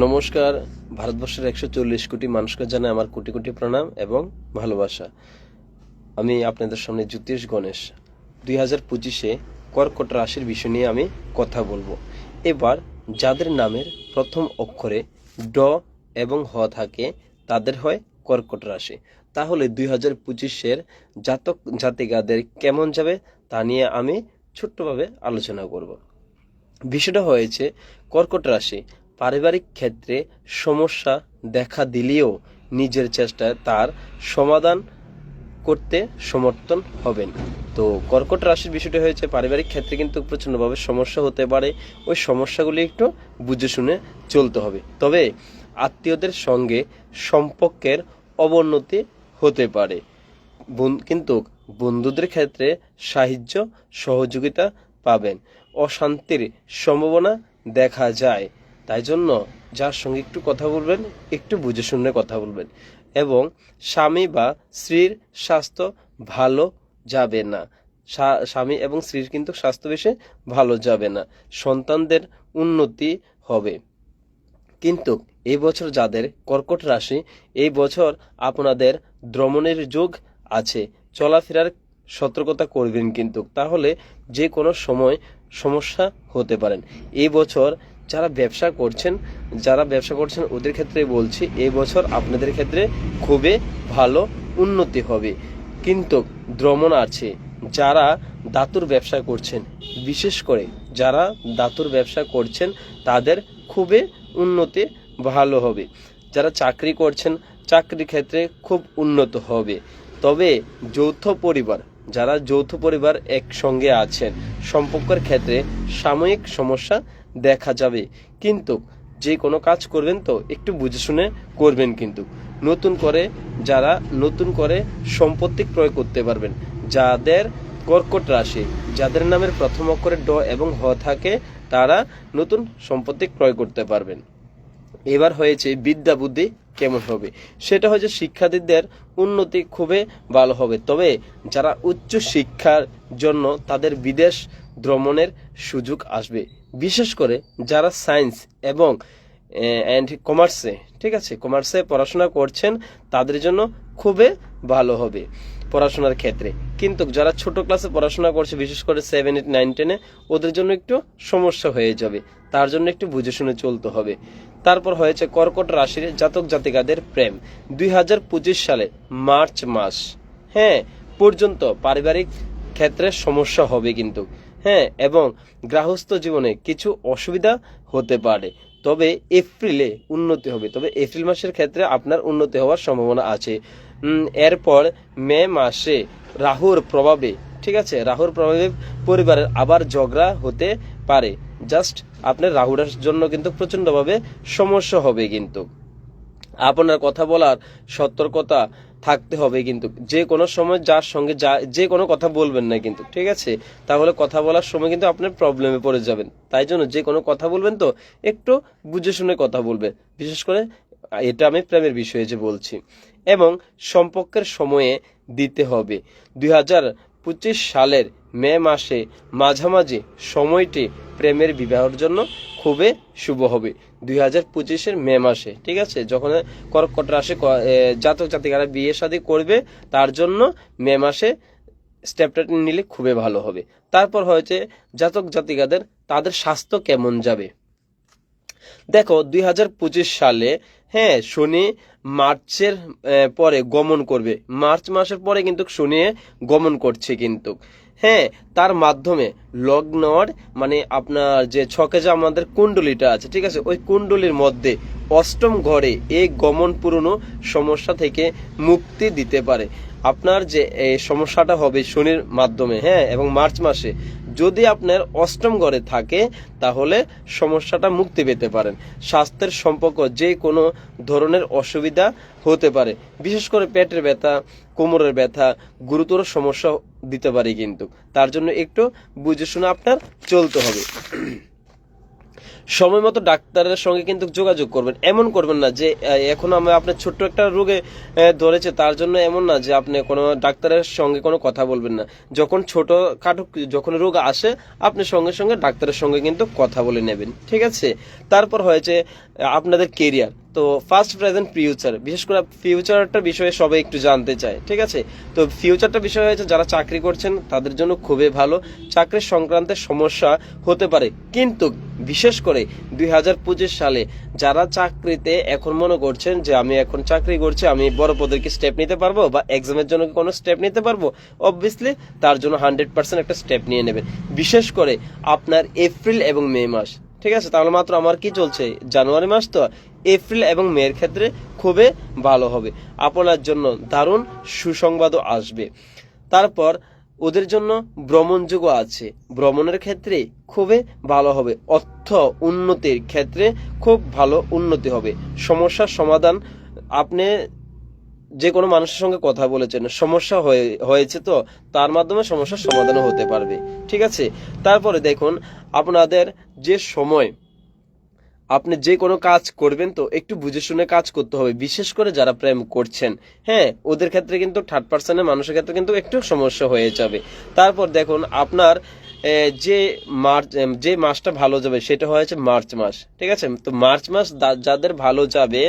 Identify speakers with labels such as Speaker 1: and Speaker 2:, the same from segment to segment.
Speaker 1: নমস্কার, ভারতবর্ষের একশো চল্লিশ কোটি মানুষকে জানাই আমার কোটি কোটি প্রণাম এবং ভালোবাসা। আমি আপনাদের সামনে জ্যোতিষ গণেশ। দুই হাজার পঁচিশে কর্কট রাশির বিষয় নিয়ে আমি কথা বলব। এবার যাদের নামের প্রথম অক্ষরে ড এবং হ থাকে, তাদের হয় কর্কট রাশি। তাহলে দুই হাজার পঁচিশের জাতক জাতিকাদের কেমন যাবে তা নিয়ে আমি ছোট্টভাবে আলোচনা করব। বিষয়টা হয়েছে কর্কট রাশি। পারিবারিক ক্ষেত্রে সমস্যা দেখা দিলেও নিজের চেষ্টায় তার সমাধান করতে সমর্থন হবেন। তো কর্কট রাশির বিষয়টি হয়েছে, পারিবারিক ক্ষেত্রে কিন্তু প্রচণ্ডভাবে সমস্যা হতে পারে। ওই সমস্যাগুলি একটু বুঝে শুনে চলতে হবে। তবে আত্মীয়দের সঙ্গে সম্পর্কের অবনতি হতে পারে। কিন্তু বন্ধুদের ক্ষেত্রে সাহায্য, সহযোগিতা পাবেন। অশান্তির সম্ভাবনা দেখা যায়। তাই জন্য যার সঙ্গে একটু কথা বলবেন, একটু বুঝে শুনে কথা বলবেন। এবং স্বামী বা স্ত্রীর স্বাস্থ্য ভালো যাবে না। স্বামী এবং স্ত্রীর কিন্তু স্বাস্থ্য বেশি ভালো যাবে না। সন্তানদের উন্নতি হবে। কিন্তু এই বছর যাদের কর্কট রাশি, এই বছর আপনাদের দ্রমণের যোগ আছে। চলাফেরার সতর্কতা করবেন কিন্তু। তাহলে যে কোনো সময় সমস্যা হতে পারেন। এই বছর যারা ব্যবসা করছেন, যারা ব্যবসা করছেন, ওদের ক্ষেত্রে বলছি এই বছর আপনাদের ক্ষেত্রে খুবই ভালো উন্নতি হবে। কিন্তু ভ্রমণ আছে, যারা দাতুর ব্যবসা করছেন, বিশেষ করে যারা দাতুর ব্যবসা করছেন, তাদের খুবই উন্নতি ভালো হবে। যারা চাকরি করছেন, চাকরির ক্ষেত্রে খুব উন্নত হবে। তবে যৌথ পরিবার, যারা যৌথ পরিবার একসঙ্গে আছেন, সম্পর্কের ক্ষেত্রে সাময়িক সমস্যা দেখা যাবে। কিন্তু যে কোনো কাজ করবেন তো একটু বুঝে শুনে করবেন কিন্তু। নতুন করে যারা নতুন করে সম্পত্তি ক্রয় করতে পারবেন, যাদের কর্কট রাশি, যাদের নামের প্রথম অক্ষরে ড এবং হ থাকে, তারা নতুন সম্পত্তি ক্রয় করতে পারবেন। এবার হয়েছে বিদ্যা বুদ্ধি কেমন হবে? সেটা হচ্ছে শিক্ষার্থীদের উন্নতি খুবই ভালো হবে। তবে যারা উচ্চ শিক্ষার জন্য তাদের বিদেশ ভ্রমণের সুযোগ আসবে বিশেষ করে যারা সায়েন্স এবং অ্যান্ড কমার্সে ঠিক আছে? কমার্সে পড়াশোনা করছেন, তাদের জন্য খুবই ভালো হবে পড়াশোনার ক্ষেত্রে। কিন্তু যারা ছোট ক্লাসে পড়াশোনা করছে, বিশেষ করে সেভেন এইট নাইন টেনে ওদের জন্য একটু সমস্যা হয়ে যাবে। তার জন্য একটু বুঝে শুনে চলতে হবে। তারপর হয়েছে কর্কট রাশির জাতক জাতিকাদের প্রেম। দুই হাজার পঁচিশ সালে মার্চ মাস হ্যাঁ পর্যন্ত পারিবারিক ক্ষেত্রে সমস্যা হবে কিন্তু। হ্যাঁ এবং গৃহস্থ জীবনে কিছু অসুবিধা হতে পারে। তবে এপ্রিলে উন্নতি হবে। তবে এপ্রিল মাসের ক্ষেত্রে আপনার উন্নতি হওয়ার সম্ভাবনা আছে। এরপর মে মাসে রাহুর প্রভাবে, ঠিক আছে? রাহুর প্রভাবে পরিবারের আবার ঝগড়া হতে পারে। জাস্ট আপনার রাহুর জন্য কিন্তু প্রচণ্ডভাবে সমস্যা হবে কিন্তু। আপনার কথা বলার সতর্কতা থাকতে হবে কিন্তু। যে কোনো সময় যার সঙ্গে যা যে কোনো কথা বলবেন না কিন্তু, ঠিক আছে? তাহলে কথা বলার সময় কিন্তু আপনার প্রবলেমে পড়ে যাবেন। তাই জন্য যে কোনো কথা বলবেন তো, একটু বুঝে শুনে কথা বলবেন। বিশেষ করে এটা আমি প্রেমের বিষয়ে যে বলছি। এবং সম্পর্কের সময়ে দিতে হবে। দুই পঁচিশ সালের মে মাসে মাঝামাঝি সময়টি প্রেমের বিবাহের জন্য খুবই শুভ হবে। দুই হাজার পঁচিশের মে মাসে, ঠিক আছে? যখন কর্কট রাশি জাতক জাতিকারা বিয়ে শাদী করবে, তার জন্য মে মাসে স্টেপটা নিলে খুবই ভালো হবে। তারপর হয়েছে জাতক জাতিকাদের, তাদের স্বাস্থ্য কেমন যাবে? দেখো, দুই হাজার পঁচিশ সালে হ্যাঁ শনি মার্চের পরে গমন করবে। মার্চ মাসের পরে কিন্তু শনি গমন করছে কিন্তু। হ্যাঁ তার মাধ্যমে লগ্নর মানে আপনার যে ছকে যে আমাদের কুণ্ডলিটা আছে, ঠিক আছে? ওই কুণ্ডলির মধ্যে অষ্টম ঘরে এই গমন পুরনো সমস্যা থেকে মুক্তি দিতে পারে। আপনার যে এই সমস্যাটা হবে শনির মাধ্যমে হ্যাঁ? এবং মার্চ মাসে যদি আপনার অষ্টম ঘরে থাকে, তাহলে সমস্যাটা মুক্তি পেতে পারেন। স্বাস্থ্যের সম্পর্ক যে কোনো ধরনের অসুবিধা হতে পারে। বিশেষ করে পেটের ব্যথা, কোমরের ব্যথা, গুরুতর সমস্যা দিতে পারে কিন্তু। তার জন্য একটু বুঝে শুনে আপনার চলতে হবে। সময় মতো ডাক্তারের সঙ্গে কিন্তু যোগাযোগ করবেন। এমন করবেন না যে এখন আমরা আপনার ছোট্ট একটা রোগে ধরেছে, তার জন্য এমন না যে, আপনি কোনো ডাক্তারের সঙ্গে কোনো কথা বলবেন না। যখন ছোট খাটো যখন রোগ আসে, আপনি সঙ্গে সঙ্গে ডাক্তারের সঙ্গে কিন্তু কথা বলে নেবেন। ঠিক আছে? তারপর হয়েছে আপনাদের কেরিয়ার তো ফার্স্ট প্রেজেন্ট ফিউচার বিশেষ করে ফিউচারটা বিষয়ে সবাই একটু জানতে চায়, ঠিক আছে? তো ফিউচারটা বিষয় হয়েছে, যারা চাকরি করছেন, তাদের জন্য খুবই ভালো। চাকরির সংক্রান্তের সমস্যা হতে পারে। কিন্তু বিশেষ করে দুই হাজার পঁচিশ সালে যারা চাকরিতে এখন মনে করছেন যে, আমি এখন চাকরি করছি, আমি বড় পদের কি স্টেপ নিতে পারব? বা এক্সামের জন্য কি কোনো স্টেপ নিতে পারব? অবভিয়াসলি তার জন্য হান্ড্রেড পার্সেন্ট একটা স্টেপ নিয়ে নেবেন বিশেষ করে আপনার এপ্রিল এবং মে মাস, ঠিক আছে? তাহলে মাত্র আমার কি চলছে? জানুয়ারি মাস তো। এপ্রিল এবং মের ক্ষেত্রে খুবই ভালো হবে। আপনার জন্য দারুণ সুসংবাদও আসবে। তারপর ওদের জন্য ভ্রমণ যুগ আছে। ভ্রমণের ক্ষেত্রে খুবই ভালো হবে। অর্থ উন্নতির ক্ষেত্রে খুব ভালো উন্নতি হবে। সমস্যার সমাধান আপনি যে কোনো মানুষের সঙ্গে কথা বলেছেন, সমস্যা হয়ে, হয়েছে তো, তার মাধ্যমে সমস্যার সমাধানও হতে পারবে। ঠিক আছে? তারপরে দেখুন, আপনাদের যে সময় আপনি যে কোনো কাজ করবেন তো একটু বুঝে শুনে কাজ করতে হবে। বিশেষ করে যারা প্রেম করছেন হ্যাঁ ওদের ক্ষেত্রে কিন্তু থার্ড পার্সনের মানুষের ক্ষেত্রে কিন্তু একটু সমস্যা হয়ে যাবে। তারপর দেখুন, আপনার যে মার্চ যে মাসটা ভালো যাবে সেটা হয়েছে মার্চ মাস, ঠিক আছে? তো মার্চ মাস যাদের ভালো যাবে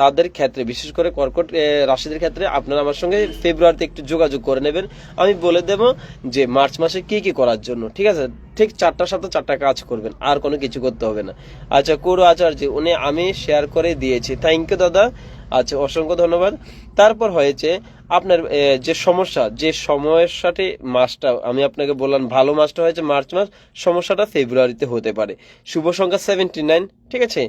Speaker 1: তাদের ক্ষেত্রে, বিশেষ করে কর্কট রাশিদের ক্ষেত্রে আপনারা আমার সঙ্গে ফেব্রুয়ারিতে একটু যোগাযোগ করে নেবেন। আমি বলে দেব যে মার্চ মাসে কি কি করার জন্য, ঠিক আছে? ঠিক চারটার সাথে চারটা কাজ করবেন, আর কোনো কিছু করতে হবে না। আচ্ছা করু আচার্য, উনি আমি শেয়ার করে দিয়েছি। থ্যাংক ইউ দাদা। আচ্ছা অসংখ্য ধন্যবাদ। তারপর হয়েছে আপনার যে সমস্যা, যে সাথে মাসটা, আমি আপনাকে বললাম ভালো মাসটা হয়েছে মার্চ মাস, সমস্যাটা ফেব্রুয়ারিতে হতে পারে। শুভ সংখ্যা সেভেন্টি নাইন ঠিক আছে?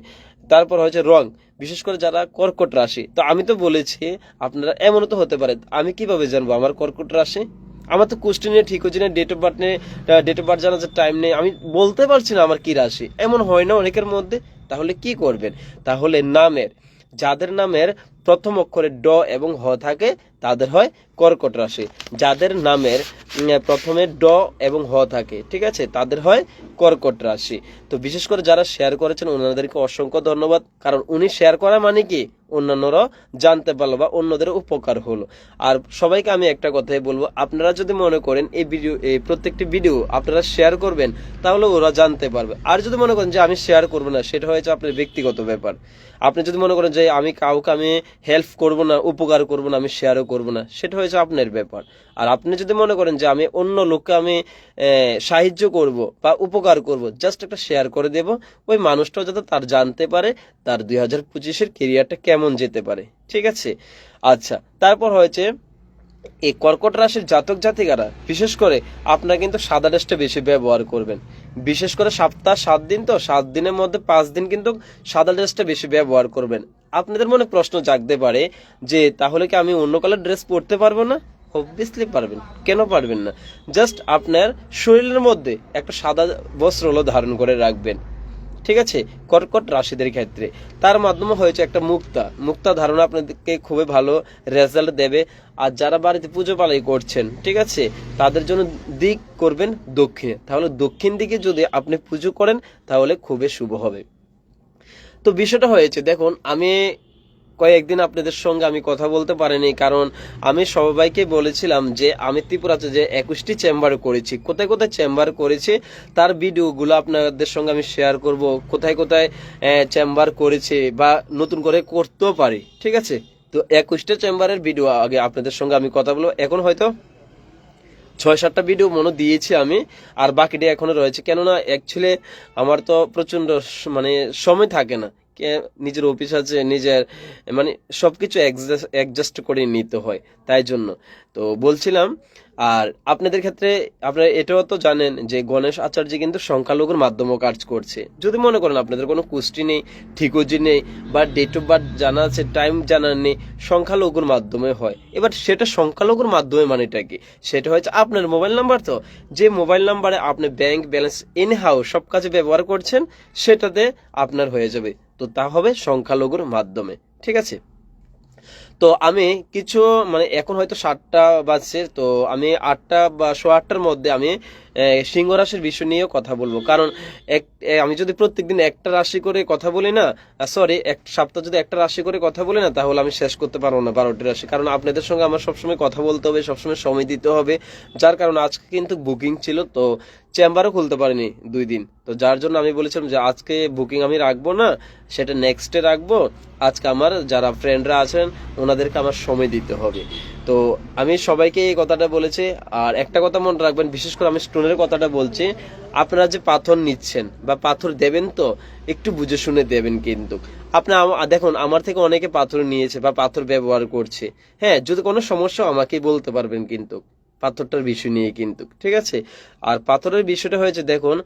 Speaker 1: তারপর হয়েছে রং, বিশেষ করে যারা কর্কট রাশি। তো আমি তো বলেছি, আপনারা এমনও তো হতে পারে, আমি কীভাবে জানব আমার কর্কট রাশি? আমার তো কোশ্চেন নিয়ে ঠিক হচ্ছে না ডেট অফ বার্থ নিয়ে ডেট অফ বার্থ জানার যে টাইম নেই, আমি বলতে পারছি না আমার কি রাশি। এমন হয় না অনেকের মধ্যে, তাহলে কি করবেন? তাহলে নামের যাদের নামের প্রথম অক্ষরে ড এবং হ থাকে, তাদের হয় কর্কট রাশি। যাদের নামের প্রথমে ড এবং হ থাকে, ঠিক আছে? তাদের হয় কর্কট রাশি। তো বিশেষ করে যারা শেয়ার করেছেন, ওনাদেরকে অসংখ্য ধন্যবাদ। কারণ উনি শেয়ার করা মানে কি? অন্যান্যরাও জানতে পারল বা অন্যদের উপকার হলো। আর সবাইকে আমি একটা কথাই বলব, আপনারা যদি মনে করেন এই ভিডিও এই প্রত্যেকটি ভিডিও আপনারা শেয়ার করবেন, তাহলে ওরা জানতে পারবে। আর যদি মনে করেন যে আমি শেয়ার করব না, সেটা হয়েছে আপনার ব্যক্তিগত ব্যাপার। আপনি যদি মনে করেন যে আমি কাউকে আমি হেল্প করব না, উপকার করব না, আমি শেয়ারও করব না, সেটা হয়েছে আপনার ব্যাপার। আর আপনি যদি মনে করেন যে আমি অন্য লোককে আমি সাহায্য করব বা উপকার করব জাস্ট একটা শেয়ার করে দেব, ওই মানুষটাও যাতে তার জানতে পারে, তার দুই হাজার পঁচিশের কেরিয়ারটা কেমন যেতে পারে, ঠিক আছে? আচ্ছা তারপর হয়েছে, এই কর্কট রাশির জাতক জাতিকারা, বিশেষ করে আপনারা কিন্তু সাদা ড্রেসটা বেশি ব্যবহার করবেন। বিশেষ করে সপ্তাহ সাত দিন তো, সাত দিনের মধ্যে পাঁচ দিন কিন্তু সাদা ড্রেসটা বেশি ব্যবহার করবেন। আপনাদের মনে প্রশ্ন জাগতে পারে যে, তাহলে কি আমি অন্য কালার ড্রেস পরতে পারব না? অবভিয়াসলি পারবেন। কেন পারবেন না? জাস্ট আপনার শরীরের মধ্যে একটা সাদা বস্ত্র হলো ধারণ করে রাখবেন। ঠিক আছে? কর্কট রাশিদের ক্ষেত্রে। তার মাধ্যমে হয়েছে একটা মুক্তা। মুক্তা ধারণা আপনাদেরকে খুবই ভালো রেজাল্ট দেবে। আর যারা বাড়িতে পুজো পালাই করছেন, ঠিক আছে? তাদের জন্য দিক করবেন দক্ষিণে। তাহলে দক্ষিণ দিকে যদি আপনি পুজো করেন, তাহলে খুবই শুভ হবে। তো বিষয়টা হয়েছে, দেখুন, আমি কয়েকদিন আপনাদের সঙ্গে আমি কথা বলতে পারিনি, কারণ আমি সবাইকে বলেছিলাম যে আমি ত্রিপুরাতে যে একুশটি চেম্বার করেছি, কোথায় কোথায় চেম্বার করেছি, তার ভিডিওগুলো আপনাদের সঙ্গে আমি শেয়ার করব, কোথায় কোথায় চেম্বার করেছে বা নতুন করে করতেও পারি, ঠিক আছে? তো একুশটা চেম্বারের ভিডিও আগে আপনাদের সঙ্গে আমি কথা বলব। এখন হয়তো ছয় সাতটা ভিডিও মনে দিয়েছি আমি, আর বাকিটা এখনও রয়েছে। কেননা অ্যাকচুয়ালি আমার তো প্রচণ্ড স- মানে সময় থাকে না। কে- নিজের অফিস আছে নিজের মানে সবকিছু অ্যাডজাস্ট করে নিতে হয়, তাই জন্য। তো বলছিলাম, আর আপনাদের ক্ষেত্রে আপনারা এটাও তো জানেন যে গণেশ আচার্য কিন্তু সংখ্যালঘুর মাধ্যমে কাজ করছে। যদি মনে করেন আপনাদের কোনো কুষ্টি নেই, ঠিকজি নেই, বা ডেট অফ বার্থ জানা আছে টাইম জানা নেই, সংখ্যালঘুর মাধ্যমে হয়। এবার সেটা সংখ্যালঘুর মাধ্যমে মানেটা কি? সেটা হচ্ছে আপনার মোবাইল নাম্বার তো। যে মোবাইল নাম্বারে আপনি ব্যাংক ব্যালেন্স ইন হাউস সব কাজে ব্যবহার করছেন, সেটাতে আপনার হয়ে যাবে। তো তা হবে সংখ্যালঘুর মাধ্যমে ঠিক আছে? তো আমি কিছু মানে এখন হয়তো সাতটা বাজছে, তো আমি আটটা বা সোয়া আটটার মধ্যে আমি সিংহ রাশির বিষয় নিয়ে কথা বলব। কারণ এক আমি যদি প্রত্যেকদিন একটা রাশি করে কথা বলি না সরি এক সপ্তাহ যদি একটা রাশি করে কথা বলি না, তাহলে আমি শেষ করতে পারব না বারোটি রাশি। কারণ আপনাদের সঙ্গে আমার সবসময় কথা বলতে হবে, সবসময় সময় দিতে হবে। যার কারণে আজকে কিন্তু বুকিং ছিল, তো চেম্বারও খুলতে পারিনি দুই দিন। তো যার জন্য আমি বলেছিলাম যে আজকে বুকিং আমি রাখব না, সেটা নেক্সটে রাখব। আজকে আমার যারা ফ্রেন্ডরা আছেন ওনাদেরকে আমার সময় দিতে হবে। তো আমি সবাইকে এই কথাটা বলেছি, আর একটা কথা মনে রাখবেন, বিশেষ করে আমি স্টোনের কথাটা বলছি, আপনারা যে পাথর নিচ্ছেন বা পাথর দেবেন তো, একটু বুঝে শুনে দেবেন কিন্তু। আপনি দেখুন, আমার থেকে অনেকে পাথর নিয়েছে বা পাথর ব্যবহার করছে। হ্যাঁ যদি কোনো সমস্যা আমাকে বলতে পারবেন কিন্তু, পাথরটার বিষয় নিয়ে কিন্তু, ঠিক আছে? আর পাথরের বিষয়টা হয়েছে, দেখুন,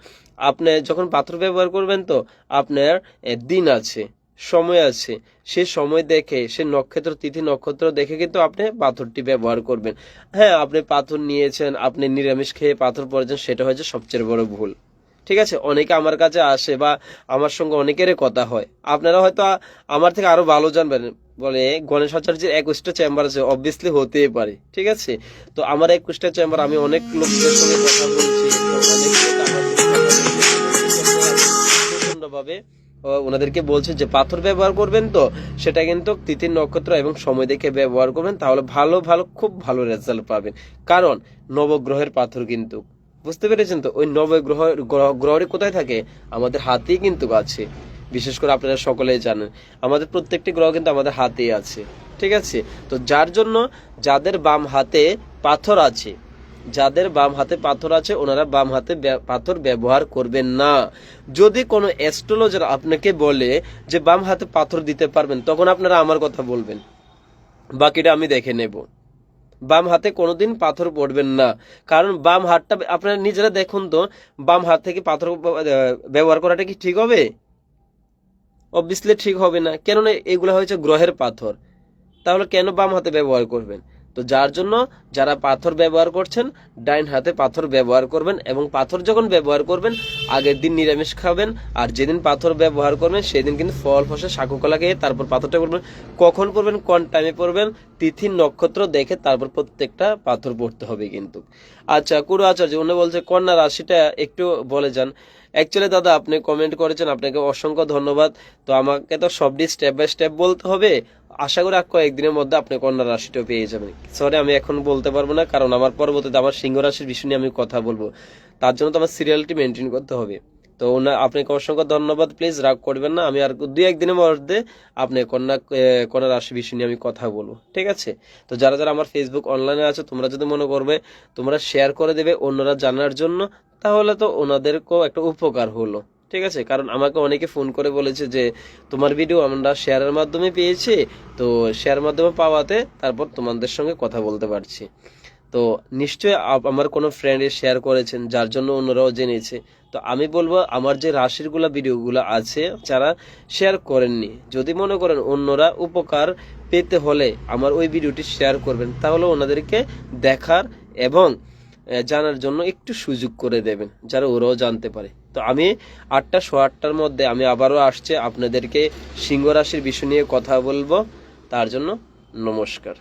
Speaker 1: আপনি যখন পাথর ব্যবহার করবেন তো, আপনার দিন আছে। সময় আছে। সে সময় দেখে, সে নক্ষত্র, তিথি নক্ষত্র দেখে কিন্তু আপনি পাথরটি ব্যবহার করবেন। হ্যাঁ আপনি পাথর নিয়েছেন, আপনি নিরামিষ খেয়ে পাথর পড়েছেন সেটা হচ্ছে সবচেয়ে বড় ভুল। ঠিক আছে? অনেকে আমার কাছে আসে বা আমার সঙ্গে অনেকেরই কথা হয়। আপনারা হয়তো আমার থেকে আরও ভালো জানবেন। বলে, গণেশ আচার্যের একুশটা চেম্বার আছে অবভিয়াসলি হতেই পারে। ঠিক আছে? তো আমার একুশটা চেম্বার, আমি অনেক লোকদের সঙ্গে কথা বলছি লোক ওনাদেরকে বলছে যে পাথর ব্যবহার করবেন তো, সেটা কিন্তু তিথি নক্ষত্র এবং সময় দেখে ব্যবহার করবেন, তাহলে ভালো ভালো, খুব ভালো রেজাল্ট পাবেন। কারণ নবগ্রহের পাথর কিন্তু, বুঝতে পেরেছেন তো? ওই নবগ্রহ গ্রহ- গ্রহটি কোথায় থাকে? আমাদের হাতেই কিন্তু আছে। বিশেষ করে আপনারা সকলেই জানেন। আমাদের প্রত্যেকটি গ্রহ কিন্তু আমাদের হাতেই আছে। ঠিক আছে? তো যার জন্য যাদের বাম হাতে পাথর আছে যাদের বাম হাতে পাথর আছে, ওনারা বাম হাতে পাথর ব্যবহার করবেন না। যদি কোনো অ্যাস্ট্রোলজার আপনাকে বলে যে বাম হাতে পাথর দিতে পারবেন, তখন আপনারা আমার কথা বলবেন। বাকিটা আমি দেখে নেব। বাম হাতে কোনোদিন পাথর পড়বেন না। কারণ বাম হাতটা আপনারা নিজেরা দেখুন তো, বাম হাত থেকে পাথর ব্যবহার করাটা কি ঠিক হবে? অবভিয়াসলি ঠিক হবে না। কেননা এগুলো হয়েছে গ্রহের পাথর। তাহলে কেন বাম হাতে ব্যবহার করবেন? তো যার জন্য যারা পাথর ব্যবহার করছেন, ডাইন হাতে পাথর ব্যবহার করবেন এবং পাথর যখন ব্যবহার করবেন, আগের দিন নিরামিষ খাবেন আর যেদিন পাথর ব্যবহার করবেন, সেদিন কিন্তু ফল ফসে শাকুকলা খেয়ে তারপর পাথরটা করবেন। কখন করবেন? কোন টাইমে পড়বেন তিথি নক্ষত্র দেখে তারপর প্রত্যেকটা পাথর পড়তে হবে কিন্তু। আচ্ছা কুরু আচার্য, উনি বলছে কন্যা রাশিটা একটু বলে যান। অ্যাকচুয়ালি দাদা, আপনি কমেন্ট করেছেন, আপনাকে অসংখ্য ধন্যবাদ। তো আমাকে তো সবটি স্টেপ বাই স্টেপ বলতে হবে। আশা করি আর কয়েকদিনের মধ্যে আপনি কন্যা রাশিটা পেয়ে যাবেন। সরি আমি এখন বলতে পারব না, কারণ আমার পরবর্তীতে আমার সিংহ রাশির বিষয় নিয়ে আমি কথা বলব। তার জন্য তো আমার সিরিয়ালটি মেনটেন করতে হবে। তো আপনাকে অসংখ্য ধন্যবাদ। প্লিজ রাগ করবেন না, আমি আর দুই একদিনের মধ্যে আপনি কন্যা কন্যা রাশি বিষয় নিয়ে আমি কথা বলব, ঠিক আছে? তো যারা যারা আমার ফেসবুক অনলাইনে আছে, তোমরা যদি মনে করবে, তোমরা শেয়ার করে দেবে অন্যরা জানার জন্য, তাহলে তো ওনাদেরকেও একটা উপকার হলো, ঠিক আছে? কারণ আমাকে অনেকে ফোন করে বলেছে যে, তোমার ভিডিও আমরা শেয়ারের মাধ্যমে পেয়েছি, তো শেয়ার মাধ্যমে পাওয়াতে তারপর তোমাদের সঙ্গে কথা বলতে পারছি। তো নিশ্চয়ই আমার কোনো ফ্রেন্ডে শেয়ার করেছেন, যার জন্য অন্যরাও জেনেছে। তো আমি বলব, আমার যে রাশিরগুলা ভিডিওগুলো আছে, যারা শেয়ার করেননি, যদি মনে করেন অন্যরা উপকার পেতে হলে আমার ওই ভিডিওটি শেয়ার করবেন, তাহলে ওনাদেরকে দেখার এবং জানার জন্য একটু সুযোগ করে দেবেন, যারা ওরাও জানতে পারে। তো আমি আটটা শো আটটার মধ্যে আমি আবারও আসছে, আপনাদেরকে সিংহ রাশির বিষয় নিয়ে কথা বলব। তার জন্য নমস্কার।